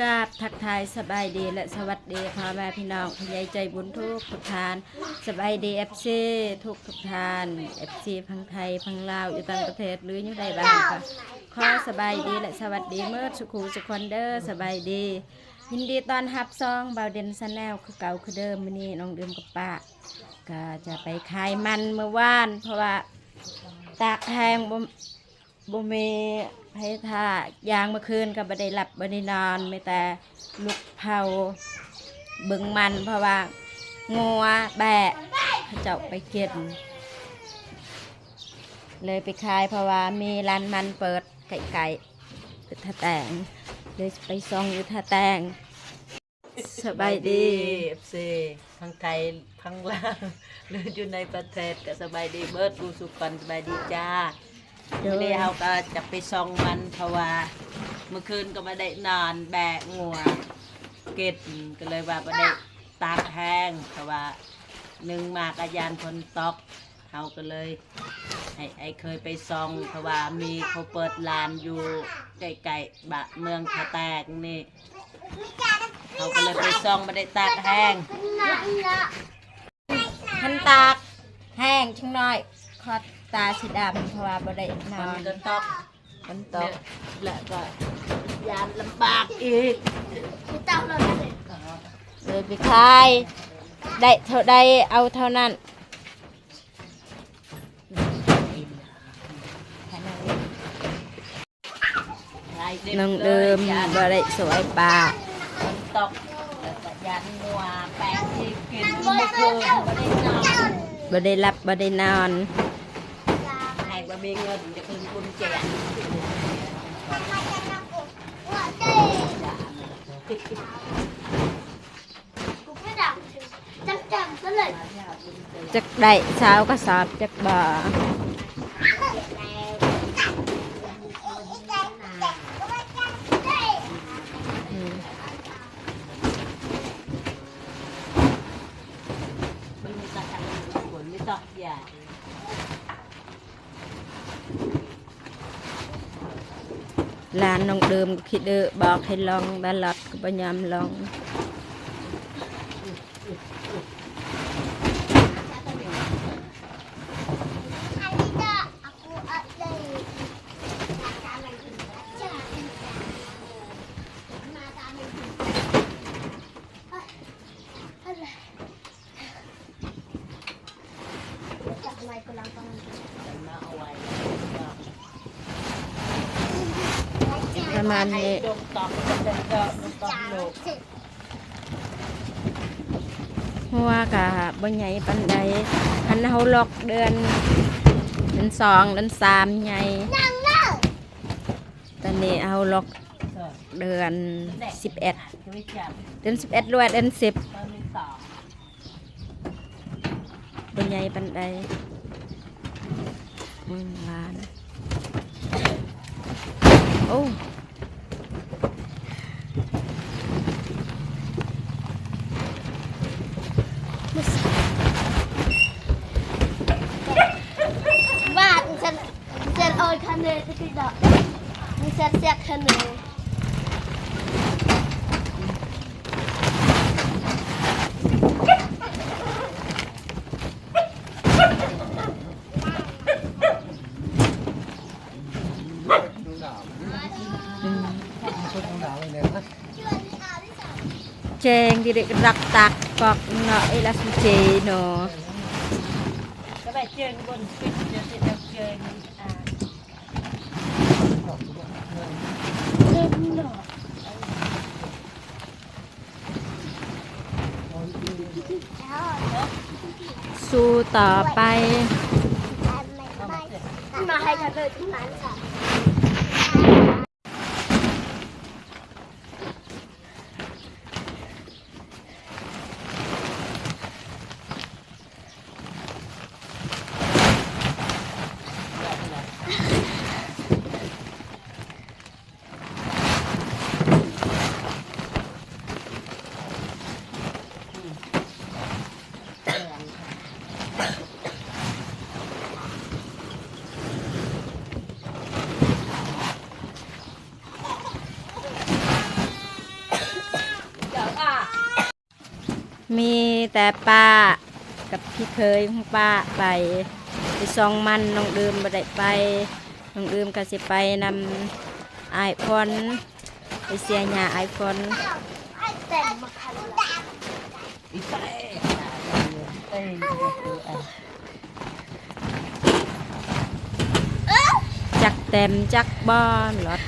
กราบทักทายสบายดีและสวัสดีพ่อแม่พี่น้องผู้ใหญ่ใจบุญทุกทุกทานสบายดีเอฟซีทุกทุกทานเอฟซีพังไทยพังลาวอยู่ต่างประเทศหรืออยู่ใดบ้างค่ะขอสบายดีและสวัสดีเมื่อสุขูสุขคนเดอร์สบายดี ยินดีตอนฮับซองเบาเดนซันแนลคือเก่าคือเดิมมื้อนี้น้องเดิมกับป้าก็จะไปขายมันเมื่อวาน เพราะว่าตากแห้งบ่ บ่มีให้ท่ายางเมื่อคืนก็บ่ได้หลับบ่ได้นอนไม่แต่ลุกเผาเบิ่งมันเพราะว่างัวแบะเขาเจ้าไปเก็บเลยไปขายเพราะว่ามีร้านมันเปิดไก่ๆอยู่ท่าแตงเลยไปซองอยู่ท่าแตงสบายดีเอฟซีทั้งไทยทั้งลาวหรืออยู่ในประเทศก็สบายดีเบิร์ดกูสุกอนสบายดีจ้า เดี๋ยววันนี้เราก็จะไปซองมันเพราะว่าเมื่อคืนก็ไม่ได้นอนแบกงัวเก็ดก็เลยว่าไม่ได้ตากแห้งเพราะว่าหนึ่งมากอายานคนตอกเขาก็เลยให้ไอเคยไปซองเพราะว่ามีเขาเปิดร้านอยู่ใกล้ๆบะเมืองทะแตกนี่เขาก็เลยไปซองไม่ได้ตากแห้งทันตากแห้งจังน้อยคอ ตาสีดำเพราะว่าบ่ได้นมัอนนก็ตอกฝนตเดี๋ยกวแล้วก็ยานลำบากอีกเลยไปขายได้เท่าใดเอาเท่านั้นน้องเดิมยานบ่ได้สวยปากฝนตกแล้วก็ยานงัวแปลงที่กินเมื่อคืนไม่ได้นอนบ่ได้รับบ่ได้นอนให้บ่ มีเงินจะคืนกุญแจกจักได้เช้าก็สอบจักบ่าม ไม่มีตะกันฝนไม่ตอกยา ร้า น้องเดิมคิดเด้อบอกให้ลองบาลัดก็บ่ยามลอง มาเอาไว้ ประมาณนี้ดมตอกะเพราะว่ากะบ่ใหญ่ปานใดคันเฮาล็อกเดือนเดือนสองเดือนสามใหญ่ตอนนี้เอาล็อกเดือนสิบเอ็ดเดือนสิบเอ็ดด้วยเดือนสิบตอนนี้สองบ่ใหญ่ปานใดมื่นล้านโ Een zet zet gaan de. อืมเจงดิเด็กรักตักก อกเนาะไอ้ลัสเจเนาะก็ไปเจอบนฟิตเดี๋ยวจะเจออ่าสู้ต่อ มีแต่ป้ากับพี่เคยของป้าไปไปซองมันน้องดื่มบ่ได้ไปน้องดื่มก็สิไปนำไอายพอนไปเสียหญ้าไอายพอนจักเต็มจักบอนรถ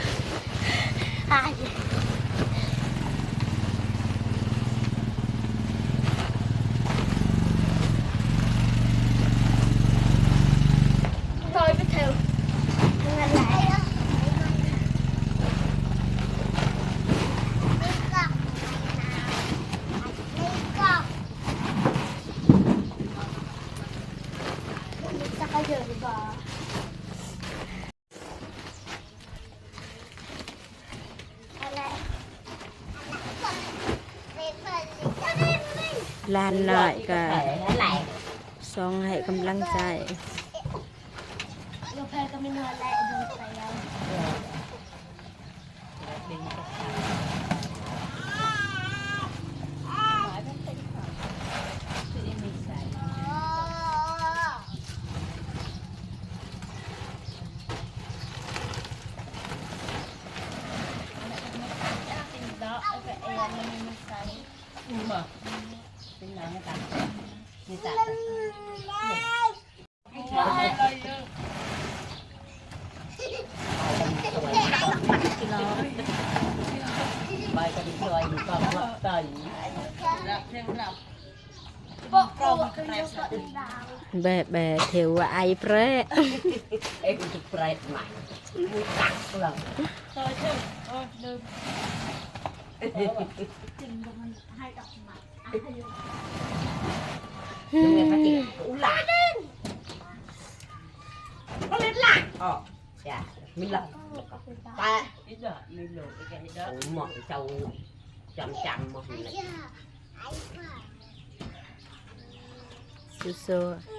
อยไปเถอะนั่นแหละจะก็เยอะหรือเปล่าอะไร ลานหน่อยก็ไหลซองให้กำลังใจกาแฟก็ไม่นอนแล้วดูไปแล้ว เป็นน้ำกันนี่ตัด ไปกันช่วยอยู่กับว่าต่อยรับเท่ารับบอกกองขึ้นยกกระดังแบะแบะเทวไอเปรอะเอ็งจะเปรตใหม่มูตักหลังจริงมันให้ดอกไม้ให้ยกยังไงพักอีกอุ้หลังก็เล่นหลังอ๋อจ้ะ ไม่หลังไป ít đó nên lộ cái cái đó mọi châu chậm chậm một này สู้ๆ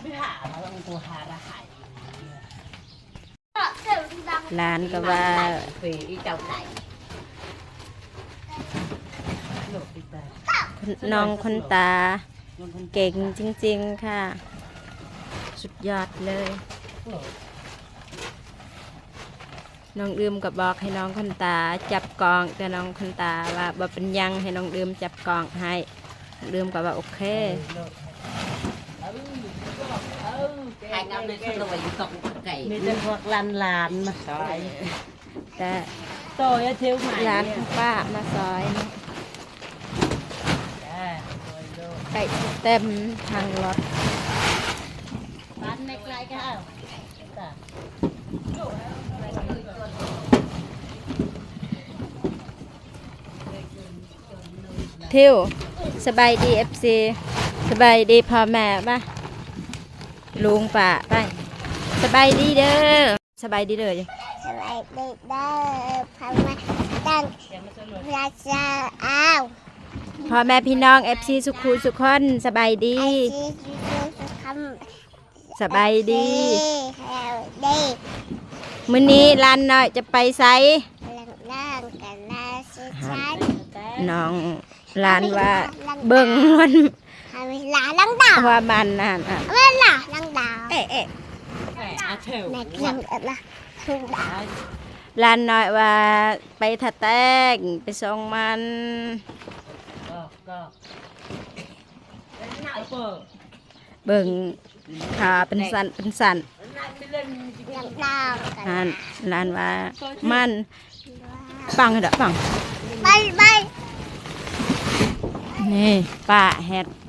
ไม่หาเราต้องตัวหาระหาย เสียง ดังร้านก็ว่านน้องคนตา เก่งจริง ๆ ค่ะ สุดยอดเลย น้องดื่มก็บอกให้น้องคนตา จับกอง แต่น้องคนตาว่าบ่เป็นยังให้น้องดื่มจับกองให้น้องดื่มก็ว่าโอเค hai năm nay không phải cộng cày mi tên hoặc lan lan mà sỏi แต่ tôi thiếu mày ร้านของป้ามาซอยนะ à rồi luôn ไก่เต็มทางรถ bán này lại cái nào ta ทิวสบายดีเอฟซีสบายดีพ่อแม่ป่ะ ลุงป่าไปสบายดีเด้อสบายดีเด้อสวัสดีเด้อพามาตั้งราชาอ้าวพ่อแม่พี่น้องเอฟซีสุขุสุขคนสบายดีไอซีจูจูสุคำสบายดีแล้วดีมื้อนี้ร้านน้อยจะไปไสลังล่างกันลาสิชันน้องร้านว่าเบิ่งมันทำ เวลาลังดาวว่ามันนั่นอะเวลาลังดาวเอ๊ะเอ๊ะ à thiếu ในเครื่องเอ็ดละลังดาวร้านน้อยว่าไปทะแตกไปส่งมัน có có có เบิ่งขาเป็นสันเป็นสันลังดาวกันร้านร้านว่ามันปังเด้อปังไปไปนี่ป้าเฮ็ด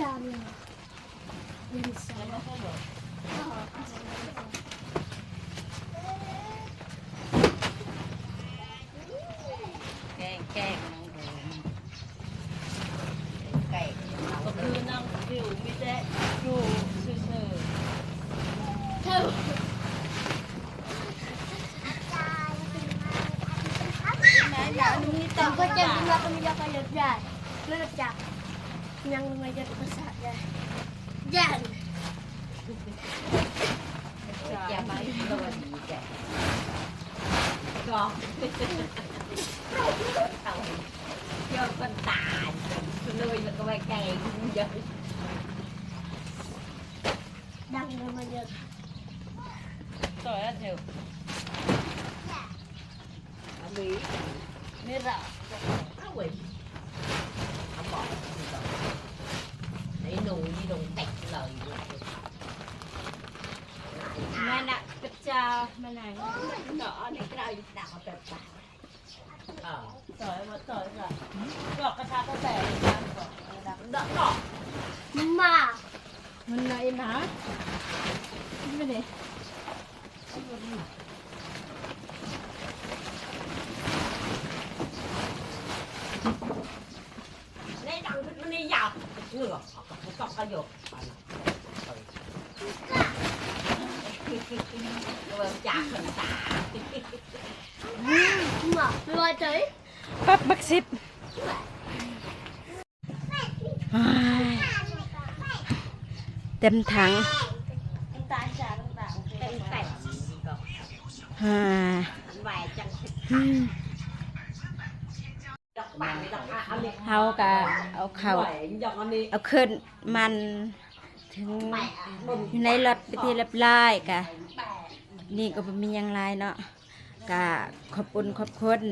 Italia. Kijk, kijk. ก็คือนั่งอยู่ไม่ได้อยู่ซื่อๆเธอแม่อยากมีงค์ก็จะมีเราก็มีเราก็เยอะแยะเลือจาก Nyang lumayan besar ya. Jan. Jamai bawa dia. Gong. Yo con tàn, lôi là cái bài kèn vậy. Đang lumayan. Tôi ăn nhiều. Dạ. Mỹ. Mỹ rõ. Áo quỷ. ไหนต่อในกระดาษดาวแบบปากอ่าต่อยมาต่อยก่อนดอกกระชากกระแสดอกดอกมามันไหนนะไม่ได้ในดังมันในหยาบเหงือกกับกระยก อ้ายเต็มถัง Em ta chả không tả. Em tẹt. ฮ่า Anh vài chân thịt. อืม Đọc bản này đọc à. Anh đi. เฮากะเอาเข่า Vậy, dọc anh đi. เอาขึ้นมัน ถึงอยู่ในรถไปที่เรียบร้อยกะนี่ก็บ่มีหยังหลายเนาะกะขอบคุณขอบคุณ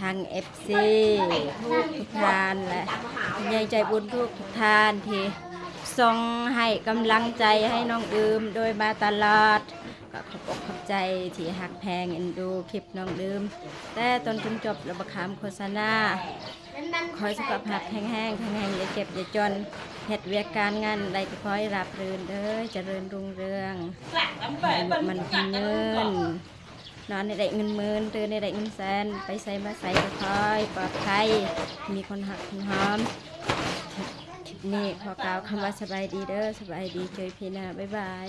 ทาง FC ทุกทุกท่านและยายใจบุญทุกทุกท่านที่ส่งให้กำลังใจให้น้องอืมโดยมาตลอด ก็ขอบอกขอบใจที่หักแพงเอ็นดูคลิปน้องอืมแต่ตอนจนจบระบคำโฆษณาขอให้สุขภาพแข็งแรงแข็งแรงอย่าเจ็บอย่าจน เหตุเวียกการงานใดก็ขอให้รับรื่นเด้อเจริญรุ่งเรือง Lạc lắm ให้ vẻ. ลูกมันคนเงินนอนในได้เงินหมื่นตื่นในได้เงินแสนไปใส่มาใส่ก็คอยปลอดภัยมีคนหักคนหอมนี่ขอกล่าวคำว่าสบายดีเด้อสบายดีเจอพี่นะบ๊ายบาย